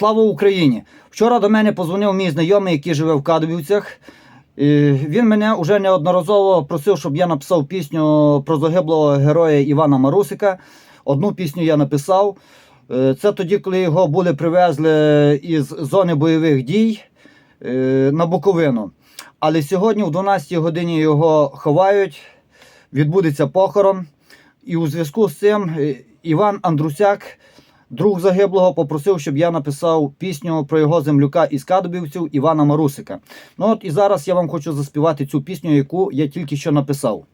Слава Україні! Вчора до мене позвонив мій знайомий, який живе в Кадовівцях. Е, Він мене вже неодноразово просив, щоб я написав пісню про загиблого героя Івана Марусика. Одну пісню я написав. Е, Це тоді, коли його були привезли із зони бойових дій е, на Буковину. Але сьогодні, в 12 годині, його ховають, відбудеться похорон. І у зв'язку з цим е, Іван Андрусяк, друг загиблого, попросив, щоб я написав пісню про його землюка із кадубівців Івана Марусика. Ну от і зараз я вам хочу заспівати цю пісню, яку я тільки що написав.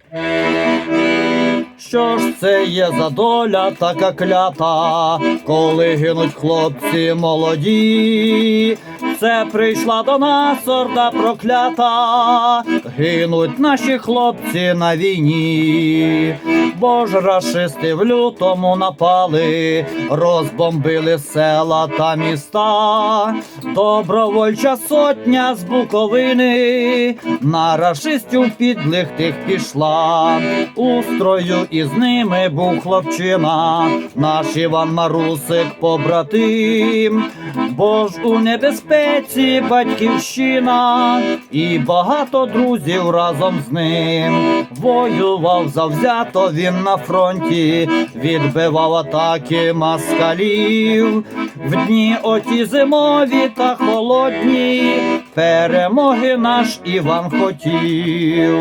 Що ж це є за доля така клята, коли гинуть хлопці молоді? Це прийшла до нас орда проклята, гинуть наші хлопці на війні. Бо ж рашисти в лютому напали, розбомбили села та міста. Добровольча сотня з Буковини на рашистів підлих тих пішла. У строю із ними був хлопчина, наш Іван Марусик побратим. Бо ж у небезпеці батьківщина, і багато друзів разом з ним. Воював завзято він на фронті, відбивав атаки москалів. В дні оті зимові та холодні, перемоги наш Іван хотів.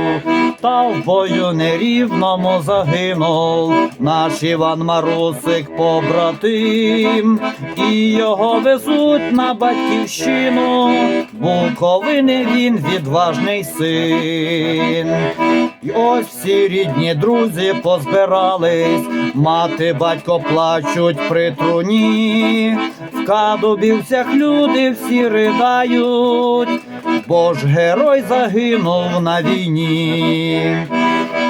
Та в бою нерівному загинув наш Іван Марусик побратим, і його везуть на батьківщину, Буковини він відважний син. І ось всі рідні друзі позбирались, мати, батько плачуть при труні, кадубівцях люди всі ридають, бо ж герой загинув на війні.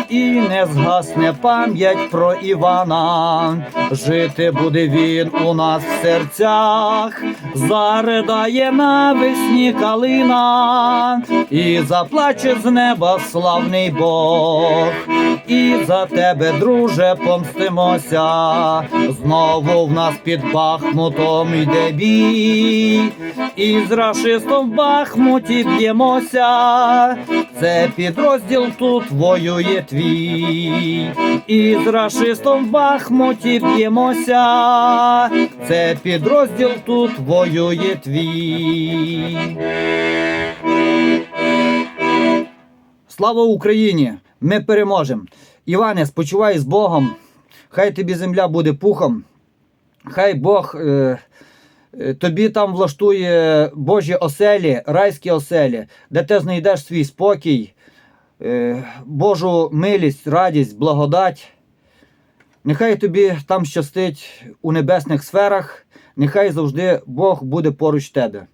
І не згасне пам'ять про Івана, жити буде він у нас в серцях, заридає навесні калина, і заплаче з неба славний Бог. І за тебе, друже, помстимося. Знову в нас під Бахмутом йде бій, і з рашистом в Бахмуті б'ємося. Це підрозділ тут воює твій, і з рашистом в Бахмуті б'ємося. Це підрозділ тут воює твій. Слава Україні! Ми переможемо. Іване, спочивай з Богом. Хай тобі земля буде пухом. Хай Бог е, е, тобі там влаштує Божі оселі, райські оселі, де ти знайдеш свій спокій, Божу милість, радість, благодать. Нехай тобі там щастить у небесних сферах, нехай завжди Бог буде поруч тебе.